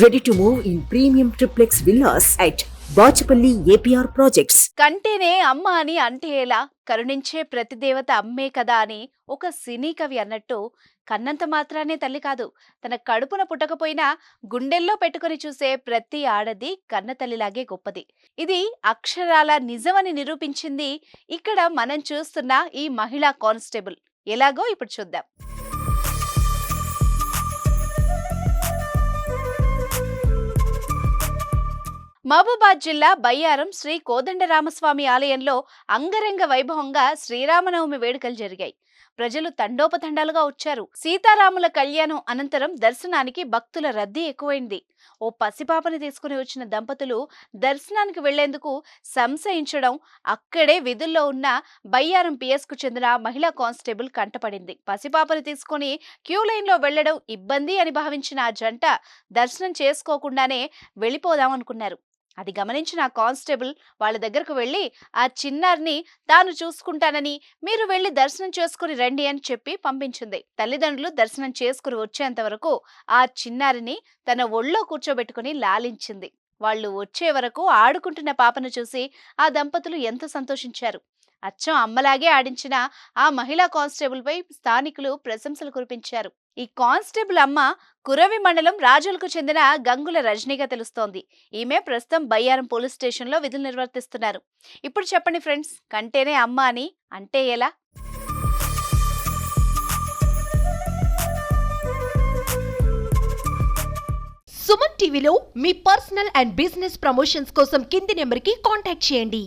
Ready to move in premium triplex villas at Bachupally APR projects కంటేనే అమ్మ అని అంటే ఎలా? కరుణించే ప్రతి దేవత అమ్మే కదా అని ఒక సినీ కవి అన్నట్టు కన్నంత మాత్రానే తల్లి కాదు తన కడుపున పుట్టకపోయినా గుండెల్లో పెట్టుకొని చూసే ప్రతి ఆడది కన్న తల్లిలాగే గొప్పది. ఇది అక్షరాల నిజమని నిరూపించింది ఇక్కడ మనం చూస్తున్న ఈ మహిళా కానిస్టేబుల్. ఎలాగో ఇప్పుడు చూద్దాం. మహబూబాద్ జిల్లా బయ్యారం శ్రీ కోదండరామస్వామి ఆలయంలో అంగరంగ వైభవంగా శ్రీరామనవమి వేడుకలు జరిగాయి. ప్రజలు తండోపతండాలుగా వచ్చారు. సీతారాముల కళ్యాణం అనంతరం దర్శనానికి భక్తుల రద్దీ ఎక్కువైంది. ఓ పసిపాపని తీసుకుని వచ్చిన దంపతులు దర్శనానికి వెళ్ళేందుకు సంశయించడం అక్కడే విధుల్లో ఉన్న బయ్యారం పిఎస్కు చెందిన మహిళా కానిస్టేబుల్ కంటపడింది. పసిపాపని తీసుకుని క్యూ లైన్లో వెళ్ళడం ఇబ్బంది అని భావించిన ఆ జంట దర్శనం చేసుకోకుండానే వెళ్ళిపోదామనుకున్నారు అది గమనించిన కానిస్టేబుల్ వాళ్ళ దగ్గరకు వెళ్ళి ఆ చిన్నారిని తాను చూసుకుంటానని మీరు వెళ్ళి దర్శనం చేసుకుని రండి అని చెప్పి పంపించింది. తల్లిదండ్రులు దర్శనం చేసుకుని వచ్చేంత వరకు ఆ చిన్నారిని తన ఒళ్ళో కూర్చోబెట్టుకుని లాలించింది. వాళ్ళు వచ్చే వరకు ఆడుకుంటున్న పాపను చూసి ఆ దంపతులు ఎంత సంతోషించారు. అచ్చం అమ్మలాగే ఆడించిన ఆ మహిళా కానిస్టేబుల్పై స్థానికులు ప్రశంసలు కురిపించారు. ఈ కానిస్టేబుల్ అమ్మ కురవి మండలం రాజులకు చెందిన గంగుల రజనీగా తెలుస్తోంది. ఈమె ప్రస్తుతం బయ్యారం పోలీస్ స్టేషన్లో విధులు నిర్వర్తిస్తున్నారు. ఇప్పుడు చెప్పండి ఫ్రెండ్స్ కంటేనే అమ్మ అని అంటే ఎలా? సుమన్ టీవీలో మీ పర్సనల్ అండ్ బిజినెస్ ప్రమోషన్స్ కోసం కింది నెంబర్కి కాంటాక్ట్ చేయండి.